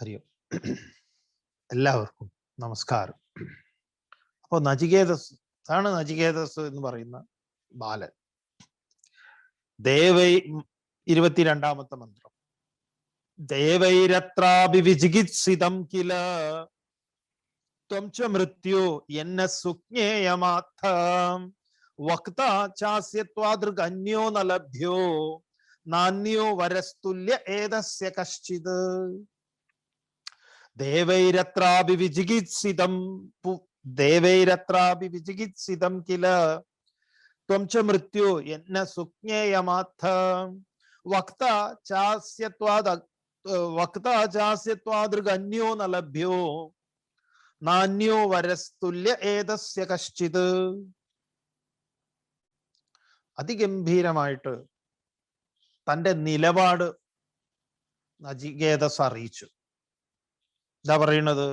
ഹരി ഓം. എല്ലാവർക്കും നമസ്കാരം. അപ്പോൾ നചികേതസ് ആണ് നചികേതസ് എന്ന് പറയുന്ന ബാലൻ. ദേവൈ ഇരുപത്തിരണ്ടാമത്തെ മന്ത്രം. ദേവൈരത്രാഭിവിചികിത്സിതം കില. ത്വം ച മൃത്യു എന്ന സുജ്ഞേയമാത്ഥ വക്ത ചാസ്യത്വാദൃഗന്യോ ന ലഭ്യോ നാന്യോ വരസ്തുല്യ ഏതസ്യ കശ്ചിത്. ദേവൈരത്രാഭി വിചികിത്സിതം ദേവൈരത്രാപി വിചികിത്സിതം കില. ത്വം ച മൃത്യു എന്ന സുജ്ഞേയമാഥ വക്ത ചാസ്യത്വാദ വക്ത ചാസ്യത്വാദൃഗന്യോ ന ലഭ്യോ. നാന്യോ വരസ്തുല്യ ഏതസ്യ കശ്ചിത്. അതിഗംഭീരമായിട്ട് തന്റെ നിലപാട് നചികേതസ് അറിയിച്ചു. എന്താ പറയണത്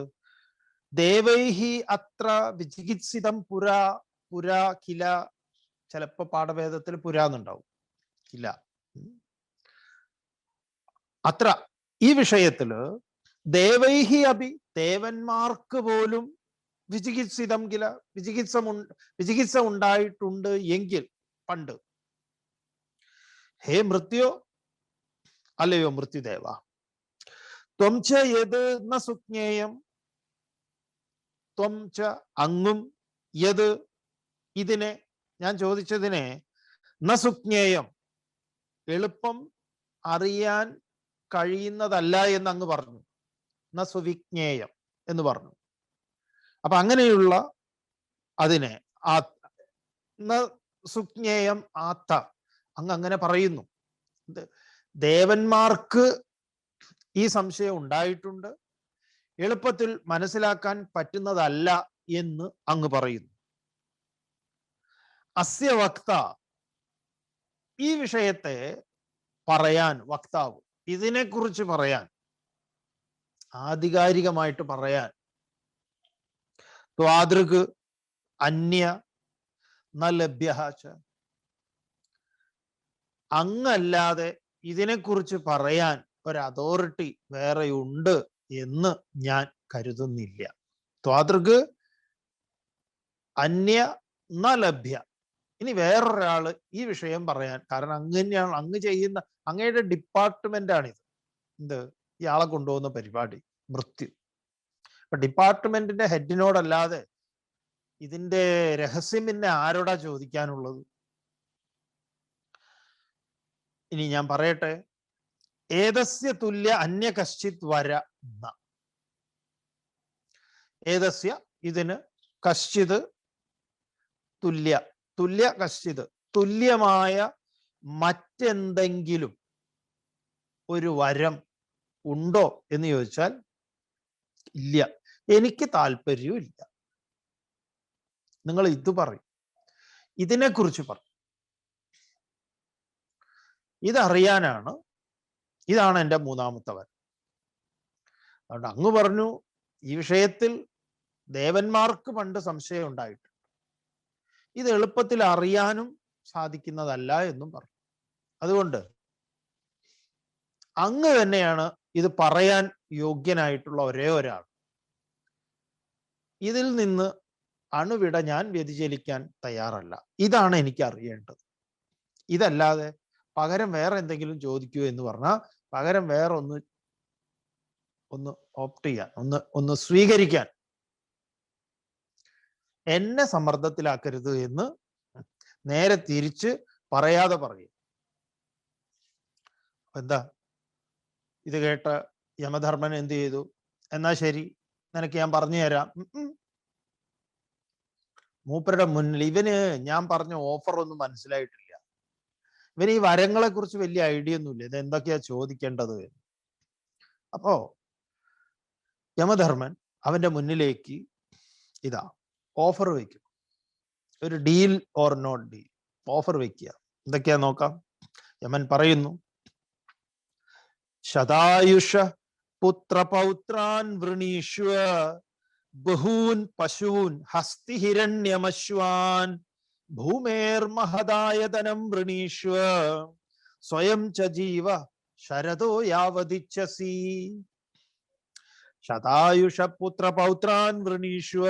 ദേവൈഹി അത്ര വിചികിത്സിതം പുരാ പുരാ കില ചിലപ്പോ പാഠഭേദത്തിൽ പുരാന്നുണ്ടാവും കില. അത്ര. ഈ വിഷയത്തിൽ ദേവൈഹി അഭി ദേവന്മാർക്ക് പോലും വിചികിത്സിതം കില വിചികിത്സ വിചികിത്സ ഉണ്ടായിട്ടുണ്ട് എങ്കിൽ പണ്ട്. ഹേ മൃത്യോ? അല്ലയോ മൃത്യുദേവ? ത്വം ച യത് ന സുജ്ഞേയം ത്വം ച അങ്ങും യത് ഇതിനെ ഞാൻ ചോദിച്ചതിനെ ന സുജ്ഞേയം എളുപ്പം അറിയാൻ കഴിയുന്നതല്ല എന്ന് അങ്ങ് പറഞ്ഞു. ന സുവിജ്ഞേയം എന്ന് പറഞ്ഞു. അപ്പൊ അങ്ങനെയുള്ള അതിനെ ആ സുജ്ഞേയം ആത്ത അങ്ങ് അങ്ങനെ പറയുന്നു. ദേവന്മാർക്ക് ഈ സംശയം ഉണ്ടായിട്ടുണ്ട്. എളുപ്പത്തിൽ മനസ്സിലാക്കാൻ പറ്റുന്നതല്ല എന്ന് അങ്ങ് പറയുന്നു. അസ്യ വക്ത ഈ വിഷയത്തെ പറയാൻ വക്താവ് ഇതിനെക്കുറിച്ച് പറയാൻ ആധികാരികമായിട്ട് പറയാൻ ത്വാതൃക് അന്യ നലഭ്യഹാച്ച അങ്ങല്ലാതെ ഇതിനെക്കുറിച്ച് പറയാൻ ഒരു അതോറിറ്റി വേറെ ഉണ്ട് എന്ന് ഞാൻ കരുതുന്നില്ല. ത്വാതൃക് അന്യ ന ലഭ്യ ഇനി വേറൊരാൾ ഈ വിഷയം പറയാൻ കാരണം അങ്ങ് തന്നെയാണ് അങ്ങ് ചെയ്യുന്ന അങ്ങയുടെ ഡിപ്പാർട്ട്മെന്റ് ആണിത്. എന്ത്? ഇയാളെ കൊണ്ടുപോകുന്ന പരിപാടി മൃത്യു. അപ്പൊ ഡിപ്പാർട്ട്മെന്റിന്റെ ഹെഡിനോടല്ലാതെ ഇതിന്റെ രഹസ്യം പിന്നെ ആരോടാ ചോദിക്കാനുള്ളത്? ഇനി ഞാൻ പറയട്ടെ ഏതസ്യ തുല്യ അന്യ കശ്ചിത് വര ന. ഏതസ്യ? ഇതിന് കശ്ചിത് തുല്യ. തുല്യ കശ്ചിത്. തുല്യമായ മറ്റെന്തെങ്കിലും ഒരു വരം ഉണ്ടോ എന്ന് ചോദിച്ചാൽ ഇല്ല. എനിക്ക് താല്പര്യവും ഇല്ല. നിങ്ങൾ ഇത് പറയും. ഇതിനെക്കുറിച്ച് പറയും ഇതറിയാനാണ് ഇതാണ് എന്റെ മൂന്നാമത്തെ വരം അതുകൊണ്ട് അങ്ങ് പറഞ്ഞു ഈ വിഷയത്തിൽ ദേവന്മാർക്ക് പണ്ട് സംശയം ഉണ്ടായിട്ടുണ്ട്. ഇത് എളുപ്പത്തിൽ അറിയാനും സാധിക്കുന്നതല്ല എന്നും പറഞ്ഞു. അതുകൊണ്ട് അങ്ങ് തന്നെയാണ് ഇത് പറയാൻ യോഗ്യനായിട്ടുള്ള ഒരേ ഒരാൾ. ഇതിൽ നിന്ന് അണുവിട ഞാൻ വ്യതിചലിക്കാൻ തയ്യാറല്ല. ഇതാണ് എനിക്ക് അറിയേണ്ടത്. ഇതല്ലാതെ പകരം വേറെ എന്തെങ്കിലും ചോദിക്കൂ എന്ന് പറഞ്ഞാൽ പകരം വേറെ ഒന്ന് ഒന്ന് ഓപ്റ്റ് ചെയ്യാൻ ഒന്ന് ഒന്ന് സ്വീകരിക്കാൻ. എന്നെ സമ്മർദ്ദത്തിലാക്കരുത് എന്ന് നേരെ തിരിച്ച് പറയാതെ പറയും. എന്താ? ഇത് കേട്ട യമധർമ്മൻ എന്ത് ചെയ്തു? എന്നാ ശരി നിനക്ക് ഞാൻ പറഞ്ഞു തരാം. മൂപ്പരുടെ മുന്നിൽ ഇവന് ഞാൻ പറഞ്ഞ ഓഫർ ഒന്നും മനസ്സിലായിട്ടില്ല. ഇവന് ഈ വരങ്ങളെ കുറിച്ച് വലിയ ഐഡിയ ഒന്നുമില്ല ഇത് എന്തൊക്കെയാ ചോദിക്കേണ്ടത്. അപ്പോ യമധർമ്മൻ അവന്റെ മുന്നിലേക്ക് ഇതാ ഓഫർ വെക്കും. ഒരു deal or not deal offer വെക്കുക. എന്തൊക്കെയാ നോക്കാം. യമൻ പറയുന്നു ശതായുഷ പുത്രപൗത്രാൻ വൃണീഷ്വ ബഹൂൻ പശൂൻ ഹസ്തിഹിരണ്യമശ്വാൻ ഭൂമേർമഹദായതനം വൃണീഷ്വ. സ്വയം ച ജീവ ശരദോ യാവതിച്ചസി. ശതായുഷ പുത്ര പൗത്രാൻ വൃണീഷ്വ.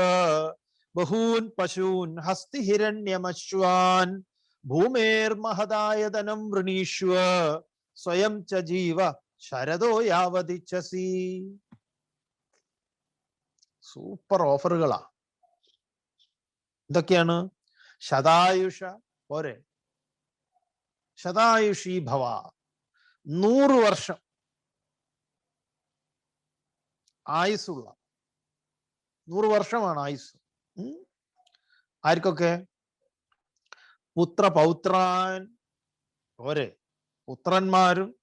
ബഹൂൻ പശൂൻ ഹസ്തി ഹിരണ്യമശ്വാൻ ഭൂമേർമഹദായതനം വൃണീഷ്വ. സ്വയം ച ജീവ ശരദോ യാവതിച്ചസി. സൂപ്പർ ഓഫറുകളാ. ഇതൊക്കെയാണ് ശതായുഷ പോരെ. ശതായുഷി ഭവ. നൂറ് വർഷം. ആയുസ്സുള്ള. നൂറ് വർഷമാണ് ആയുസ്. ആർക്കൊക്കെ? പുത്ര പൗത്രാൻ പോരെ. പുത്രന്മാരും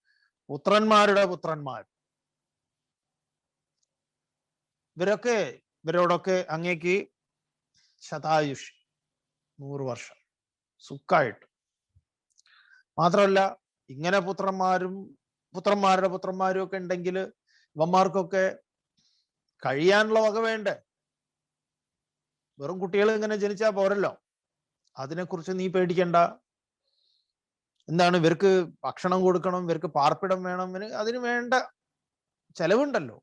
പുത്രന്മാരുടെ പുത്രന്മാരും. ഇവരൊക്കെ ഇവരോടൊക്കെ അങ്ങേക്ക് ശതായുഷ്. നൂറ് വർഷം. സുഖായിട്ട്. മാത്രമല്ല ഇങ്ങനെ പുത്രന്മാരും പുത്രന്മാരുടെ പുത്രന്മാരും ഒക്കെ ഉണ്ടെങ്കിൽ ഇവന്മാർക്കൊക്കെ കഴിയാനുള്ള വക വേണ്ടേ? വെറും കുട്ടികൾ ഇങ്ങനെ ജനിച്ചാ പോരല്ലോ. അതിനെക്കുറിച്ച് നീ പേടിക്കണ്ട. എന്താണ് ഇവർക്ക് ഭക്ഷണം കൊടുക്കണം ഇവർക്ക് പാർപ്പിടം വേണം അതിന് വേണ്ട ചെലവുണ്ടല്ലോ.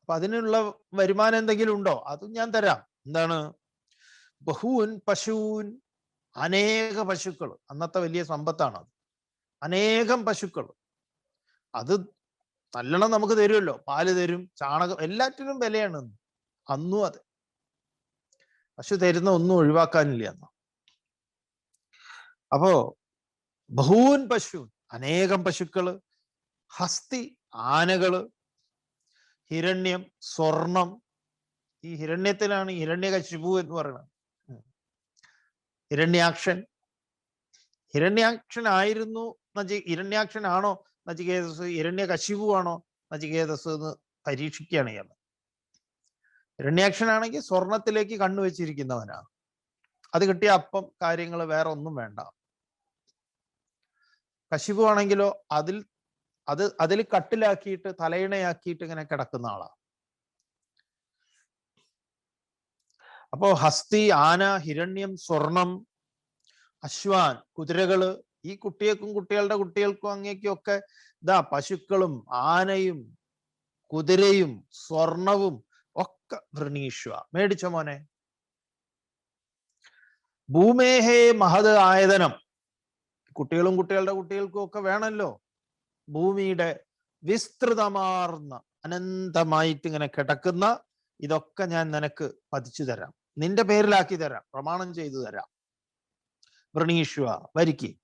അപ്പൊ അതിനുള്ള വരുമാനം എന്തെങ്കിലും ഉണ്ടോ? അതും ഞാൻ തരാം. എന്താണ് ബഹൂൻ പശൂൻ അനേക പശുക്കൾ. അന്നത്തെ വലിയ സമ്പത്താണ് അത് അനേകം പശുക്കൾ. അത് നല്ലോണം നമുക്ക് തരുമല്ലോ പാൽ തരും ചാണകം എല്ലാറ്റിനും വിലയാണ്. അന്നും അതെ. പശു തരുന്ന ഒന്നും ഒഴിവാക്കാനില്ല അന്ന്. അപ്പോ ബഹൂൻ പശു അനേകം പശുക്കൾ ഹസ്തി ആനകൾ ഹിരണ്യം സ്വർണം. ഈ ഹിരണ്യത്തിലാണ് ഹിരണ്യകശിപു എന്ന് പറയുന്നത്. ഹിരണ്യാക്ഷൻ. ഹിരണ്യാക്ഷൻ ആയിരുന്നു നചി ഹിരണ്യാക്ഷൻ ആണോ നചികേതസ് ഹിരണ്യകശിപു ആണോ നചികേതസ് എന്ന് പരീക്ഷിക്കുകയാണ് ഇയാൾ. ഹിരണ്യാക്ഷനാണെങ്കിൽ സ്വർണത്തിലേക്ക് കണ്ണു വെച്ചിരിക്കുന്നവനാണ്. അത് കിട്ടിയ അപ്പം കാര്യങ്ങൾ വേറെ ഒന്നും വേണ്ട. കശിപു ആണെങ്കിലോ അതിൽ അത് അതിൽ കട്ടിലാക്കിയിട്ട് തലയിണയാക്കിയിട്ട് ഇങ്ങനെ കിടക്കുന്ന ആളാ. അപ്പോ ഹസ്തി ആന ഹിരണ്യം സ്വർണം അശ്വാൻ കുതിരകൾ ഈ കുട്ടികൾക്കും കുട്ടികളുടെ കുട്ടികൾക്കും അങ്ങേക്കും ഒക്കെ ഇതാ പശുക്കളും ആനയും കുതിരയും സ്വർണവും ഒക്കെ വൃണീഷ്വ മേടിച്ച മോനെ. ഭൂമേഹേ മഹത് ആയതനം. കുട്ടികളും കുട്ടികളുടെ കുട്ടികൾക്കും ഒക്കെ വേണമല്ലോ ഭൂമിയുടെ വിസ്തൃതമാർന്ന അനന്തമായിട്ട് ഇങ്ങനെ കിടക്കുന്ന ഇതൊക്കെ ഞാൻ നിനക്ക് പതിച്ചു തരാം. നിന്റെ പേരിലാക്കി തരാം. പ്രമാണം ചെയ്തു തരാം. വൃണീഷ്വ വരിക്ക്.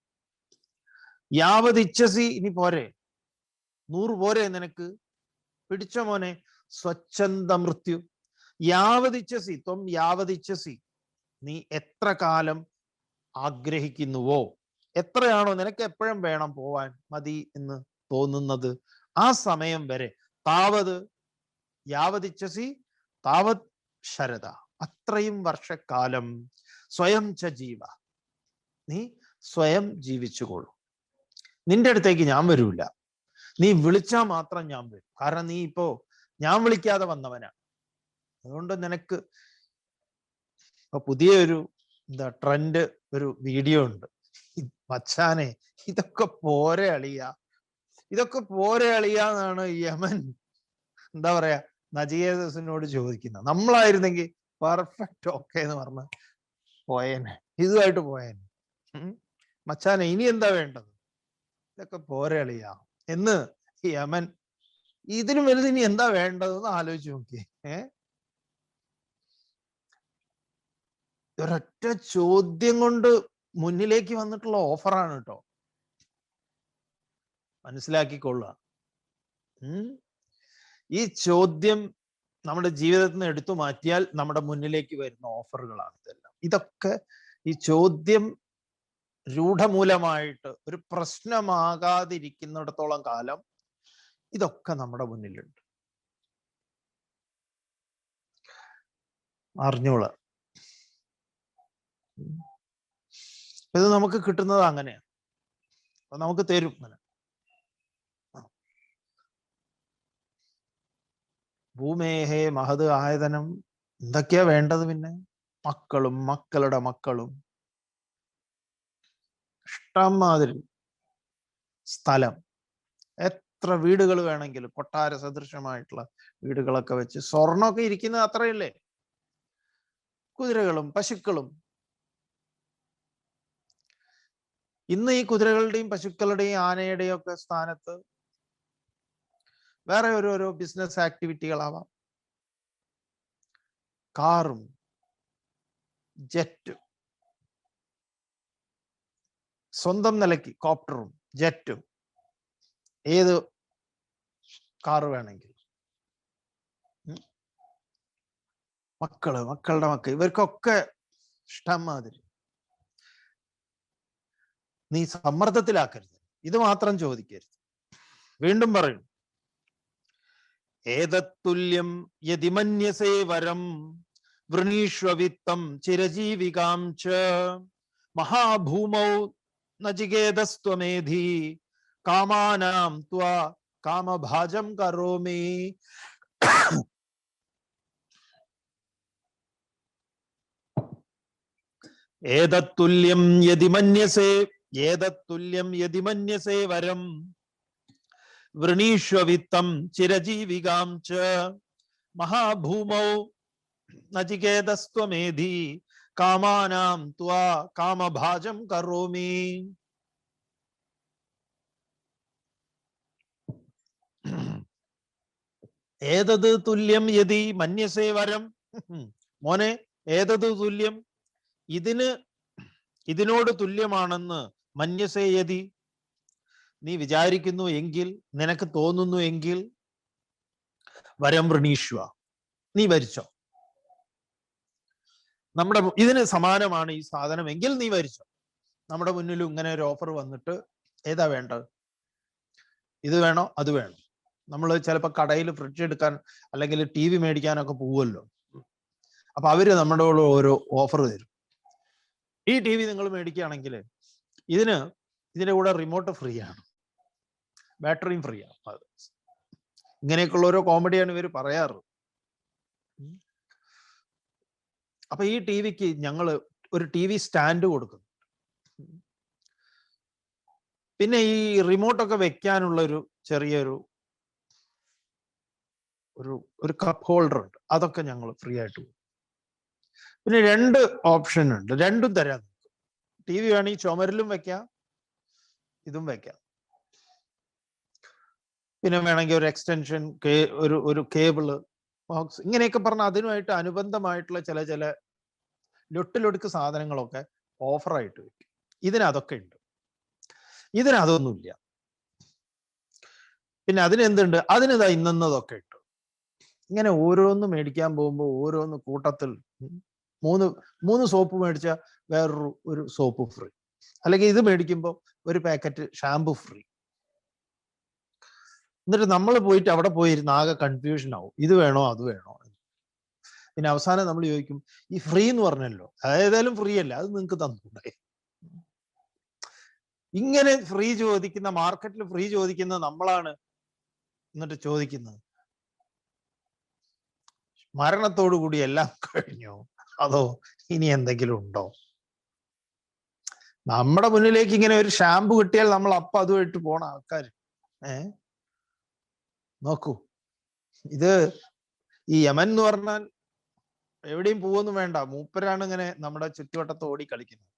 യാവതിച്ഛസി ഇനി പോരെ. നൂറ് പോരെ നിനക്ക്. പിടിച്ച മോനെ. സ്വച്ഛന്ത മൃത്യു. യാവതിച്ചസി ത്വം യാവതിച്ചസി നീ എത്ര കാലം ആഗ്രഹിക്കുന്നുവോ? എത്രയാണോ നിനക്ക് എപ്പോഴും വേണം പോവാൻ മതി എന്ന് തോന്നുന്നത്? ആ സമയം വരെ. താവത് യാവതിച്ചസി താവത് ശരത അത്രയും വർഷക്കാലം സ്വയം ച ജീവ. നീ സ്വയം ജീവിച്ചുകൊള്ളു. നിന്റെ അടുത്തേക്ക് ഞാൻ വരൂല. നീ വിളിച്ചാൽ മാത്രം ഞാൻ വരും. കാരണം നീ ഇപ്പോ ഞാൻ വിളിക്കാതെ വന്നവനാണ് അതുകൊണ്ട് നിനക്ക് ഇപ്പൊ പുതിയൊരു എന്താ ട്രെൻഡ് ഒരു വീഡിയോ ഉണ്ട്. മച്ചാനെ ഇതൊക്കെ പോരെ അളിയ. ഇതൊക്കെ പോരെ അളിയ എന്നാണ് യമൻ എന്താ പറയാ നജികേതസിനോട് ചോദിക്കുന്നത്. നമ്മളായിരുന്നെങ്കിൽ പെർഫെക്റ്റ് ഓക്കെ എന്ന് പറഞ്ഞ് പോയേനെ. ഇതുമായിട്ട് പോയേനെ. മച്ചാനെ ഇനി എന്താ വേണ്ടത്? ഇതൊക്കെ പോരളിയാ എന്ന് യമൻ ഇതിനു വലുത് ഇനി എന്താ വേണ്ടതെന്ന് ആലോചിച്ച് നോക്കി ഏഹ് ഒരൊറ്റ ചോദ്യം കൊണ്ട് മുന്നിലേക്ക് വന്നിട്ടുള്ള ഓഫറാണ് കേട്ടോ മനസ്സിലാക്കിക്കൊള്ളുക. ഈ ചോദ്യം നമ്മുടെ ജീവിതത്തിൽ നിന്ന് എടുത്തു മാറ്റിയാൽ നമ്മുടെ മുന്നിലേക്ക് വരുന്ന ഓഫറുകളാണ് ഇതെല്ലാം. ഇതൊക്കെ ഈ ചോദ്യം രൂഢമൂലമായിട്ട് ഒരു പ്രശ്നമാകാതിരിക്കുന്നിടത്തോളം കാലം ഇതൊക്കെ നമ്മുടെ മുന്നിലുണ്ട്. അറിഞ്ഞോള. ഇത് നമുക്ക് കിട്ടുന്നത് അങ്ങനെയാണ്. നമുക്ക് തരും അങ്ങനെ ഭൂമേഹേ മഹത് ആയതനം. എന്തൊക്കെയാ വേണ്ടത് പിന്നെ? മക്കളും മക്കളുടെ മക്കളും. ഇഷ്ടം മാതിരി. സ്ഥലം. എത്ര വീടുകൾ വേണമെങ്കിലും കൊട്ടാര സദൃശമായിട്ടുള്ള വീടുകളൊക്കെ വെച്ച് സ്വർണമൊക്കെ ഇരിക്കുന്നത് അത്രയല്ലേ? കുതിരകളും പശുക്കളും. ഇന്ന് ഈ കുതിരകളുടെയും പശുക്കളുടെയും ആനയുടെയും ഒക്കെ സ്ഥാനത്ത് വേറെ ഓരോരോ ബിസിനസ് ആക്ടിവിറ്റികളാവാം കാറും ജെറ്റും സ്വന്തം നിലയ്ക്ക് കോപ്റ്ററും ജെറ്റും ഏത് കാറ് വേണമെങ്കിൽ. മക്കൾ മക്കളുടെ മക്കൾ ഇവർക്കൊക്കെ ഇഷ്ടം മാതിരി. നീ സമ്മർദ്ദത്തിലാക്കരുത്. ഇത് മാത്രം ചോദിക്കരുത്. വീണ്ടും പറയും ഏതത്തുല്യം യതിമന്യസേ വരം വൃണീഷ്വവിത്തം ചിരജീവികാം ച മഹാഭൂമൗ നചികേതസ്ത്വമേധി കാമാനാം ത്വാ കാമഭാജം കരോമി ഏതത്തുല്യം യതി മന്യസേ ഏതത്തുല്യം യതി മന്യസേ വരം വൃണീഷ്വവിത്തം ചിരജീവികാം ച. മഹാഭൂമൗ നചികേതസ്ത്വമേധി കാമാനാം ത്വാ കാമഭാജം കരോമി. ഏതത് തുല്യം യതി മന്യസേ വരം. മോനെ ഏതത് തുല്യം? ഇതിന് ഇതിനോട് തുല്യമാണെന്ന് മന്യസേ യതി. നീ വിചാരിക്കുന്നു എങ്കിൽ നിനക്ക് തോന്നുന്നു എങ്കിൽ വരം വൃണീഷ്വ. നീ വരിച്ചോ. നമ്മുടെ ഇതിന് സമാനമാണ് ഈ സാധനം എങ്കിൽ നീ വരിച്ചോ. നമ്മുടെ മുന്നിൽ ഇങ്ങനെ ഒരു ഓഫർ വന്നിട്ട് ഏതാ വേണ്ടത്? ഇത് വേണോ? അത് വേണം. നമ്മൾ ചിലപ്പോൾ കടയിൽ ഫ്രിഡ്ജ് എടുക്കാൻ അല്ലെങ്കിൽ ടി വി മേടിക്കാനൊക്കെ പോവുമല്ലോ. അപ്പൊ അവർ നമ്മുടെ ഓരോ ഓഫർ തരും. ഈ ടി വി നിങ്ങൾ മേടിക്കുകയാണെങ്കിൽ ഇതിന് ഇതിന്റെ കൂടെ റിമോട്ട് ഫ്രീ ആണ്. ബാറ്ററിയും ഫ്രീ ആണ് അത് ഇങ്ങനെയൊക്കെയുള്ള ഓരോ കോമഡിയാണ് ഇവർ പറയാറ്. അപ്പൊ ഈ ടി വിക്ക് ഞങ്ങൾ ഒരു ടി വി സ്റ്റാൻഡ് കൊടുക്കുന്നു. പിന്നെ ഈ റിമോട്ടൊക്കെ വെക്കാനുള്ള ഒരു ചെറിയൊരു ഒരു ഒരു കപ്പ് ഹോൾഡർ ഉണ്ട്. അതൊക്കെ ഞങ്ങൾ ഫ്രീ ആയിട്ട് പിന്നെ രണ്ട് ഓപ്ഷൻ ഉണ്ട്. രണ്ടും തരാം. ടി വി വേണമെങ്കിൽ ചുമരിലും വെക്കാം. ഇതും വെക്കാം. പിന്നെ വേണമെങ്കിൽ ഒരു എക്സ്റ്റൻഷൻ കേ ഒരു ഒരു കേബിൾ ബോക്സ് ഇങ്ങനെയൊക്കെ പറഞ്ഞ അതിനുമായിട്ട് അനുബന്ധമായിട്ടുള്ള ചില ചില ലൊട്ടിലൊടുക്ക് സാധനങ്ങളൊക്കെ ഓഫറായിട്ട് വെക്കും. ഇതിനതൊക്കെ ഉണ്ട്. ഇതിനതൊന്നുമില്ല. പിന്നെ അതിന് എന്തുണ്ട് അതിന് ഇതാ ഇന്നതൊക്കെ ഇട്ടു. ഇങ്ങനെ ഓരോന്ന് മേടിക്കാൻ പോകുമ്പോൾ ഓരോന്ന് കൂട്ടത്തിൽ മൂന്ന് മൂന്ന് സോപ്പ് മേടിച്ചാൽ വേറൊരു ഒരു സോപ്പ് ഫ്രീ അല്ലെങ്കിൽ ഇത് മേടിക്കുമ്പോൾ ഒരു പാക്കറ്റ് ഷാംപു ഫ്രീ എന്നിട്ട് നമ്മൾ പോയിട്ട് അവിടെ പോയിരുന്ന ആകെ കൺഫ്യൂഷൻ ആവും. ഇത് വേണോ അത് വേണോ. പിന്നെ അവസാനം നമ്മൾ ചോദിക്കും ഈ ഫ്രീ എന്ന് പറഞ്ഞല്ലോ? ഏതായാലും ഫ്രീ അല്ല? അത് നിങ്ങൾക്ക് തന്നൂടെ? ഇങ്ങനെ ഫ്രീ ചോദിക്കുന്ന മാർക്കറ്റിൽ ഫ്രീ ചോദിക്കുന്ന നമ്മളാണ് എന്നിട്ട് ചോദിക്കുന്നത്. മരണത്തോടു കൂടി എല്ലാം കഴിഞ്ഞോ? അതോ ഇനി എന്തെങ്കിലും ഉണ്ടോ? നമ്മുടെ മുന്നിലേക്ക് ഇങ്ങനെ ഒരു ഷാമ്പു കിട്ടിയാൽ നമ്മൾ അപ്പം അതുമായിട്ട് പോണ ആൾക്കാർ ഏ? നോക്കൂ. ഇത് ഈ യമൻ എന്ന് പറഞ്ഞാൽ എവിടെയും പോവൊന്നും വേണ്ട. മൂപ്പരാണ് ഇങ്ങനെ നമ്മുടെ ചുറ്റുവട്ടത്ത് ഓടി കളിക്കുന്നത്.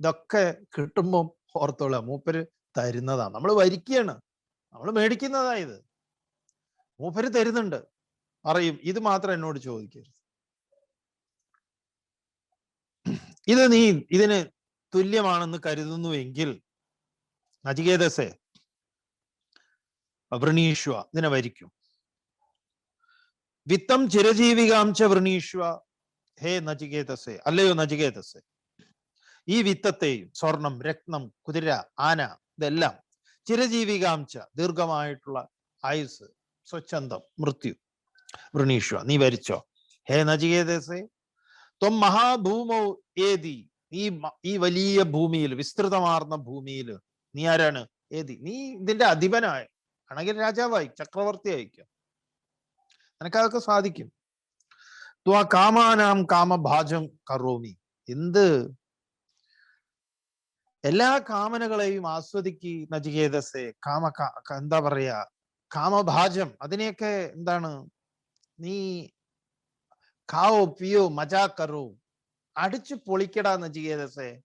ഇതൊക്കെ കിട്ടുമ്പോൾ ഓർത്തോളാം. മൂപ്പര് തരുന്നതാ. നമ്മൾ വരിക്കുകയാണ് നമ്മൾ മേടിക്കുന്നതാ ഇത്. മൂപ്പര് തരുന്നുണ്ട്. പറയും ഇത് മാത്രം എന്നോട് ചോദിക്കരുത്. ഇത് നീ ഇതിന് തുല്യമാണെന്ന് കരുതുന്നുവെങ്കിൽ നചികേതസേ വൃണീഷ്വ ഇതിനെ വരിക്കും. വിത്തം ചിരജീവികാംശ വൃണീഷ്വ ഹേ നചികേതസെ അല്ലയോ നചികേതസെ. ഈ വിത്തത്തെയും സ്വർണം രക്തം കുതിര ആന ഇതെല്ലാം ചിരജീവികാംശ ദീർഘമായിട്ടുള്ള ആയുസ് സ്വച്ഛന്തം മൃത്യു. വൃണീഷ്വ നീ വരിച്ചോ? ഹേ നചികേതസെ ത്വം മഹാഭൂമോ ഏതി. ഈ ഈ വലിയ ഭൂമിയിൽ വിസ്തൃതമാർന്ന ഭൂമിയിൽ നീ ആരാണ്? ഏതി. നീ ഇതിന്റെ അധിപനായ ആണെങ്കിൽ രാജാവായി ചക്രവർത്തി ആയിക്കോ നിനക്കതൊക്കെ സാധിക്കും. ത്വാ കാമാനാം കാമഭാജം കറോമി. എന്ത്? എല്ലാ കാമനകളെയും ആസ്വദിക്കി നചികേതസെ കാമ എന്താ പറയാ കാമഭാജം അതിനെയൊക്കെ എന്താണ്? നീ കാവോ പിയോ മജാ കറോ അടിച്ചു പൊളിക്കടാ നജികേതസെ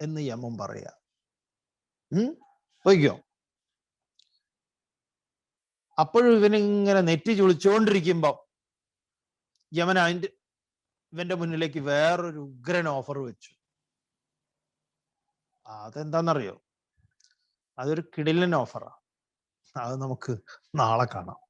എന്ന് യമം പറയാ. ഉം? വയ്ക്കോ അപ്പോഴും ഇവനിങ്ങനെ നെറ്റി ചുളിച്ചുകൊണ്ടിരിക്കുമ്പോ യമൻ അതിന്റെ ഇവന്റെ മുന്നിലേക്ക് വേറൊരു ഉഗ്രൻ ഓഫർ വെച്ചു. അതെന്താന്നറിയോ? അതൊരു കിടിലൻ ഓഫറാ അത് നമുക്ക് നാളെ കാണാം.